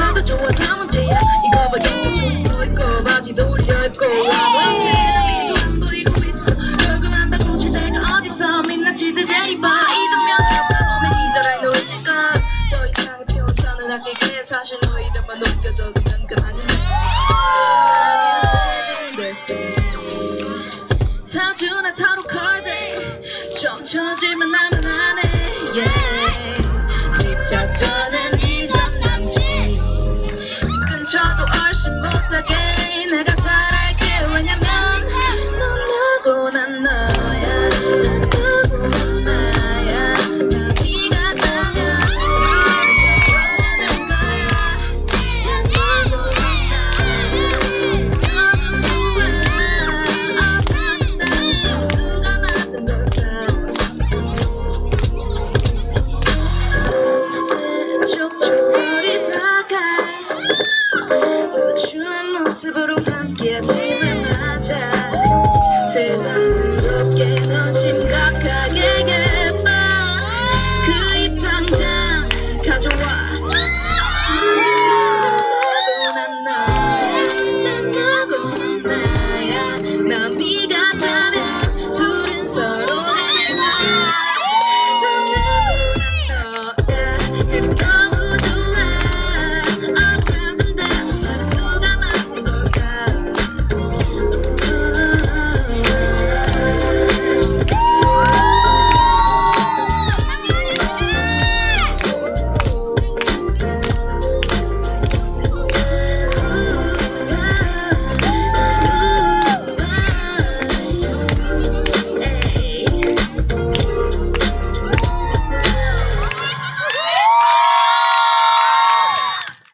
딱히 걱정도 나도 좋아서 문제야. 이거 봐 옆에 춤도 있고 바지도 올려입고 아무한테 나 미소 안 보이고 있어. 얼굴만 받고 칠 때가 어딨어 민낯지도 제리 봐이 장면을 보면 기절할 노래질걸. 더 이상의 표현은 아낄게 사실 너희들만 녹여줘 그면 그만이네 사주나 타로 카드 좀 쳐질만 하면 안해. Yeah. 집착 전 again. I got tried. 너 심각하게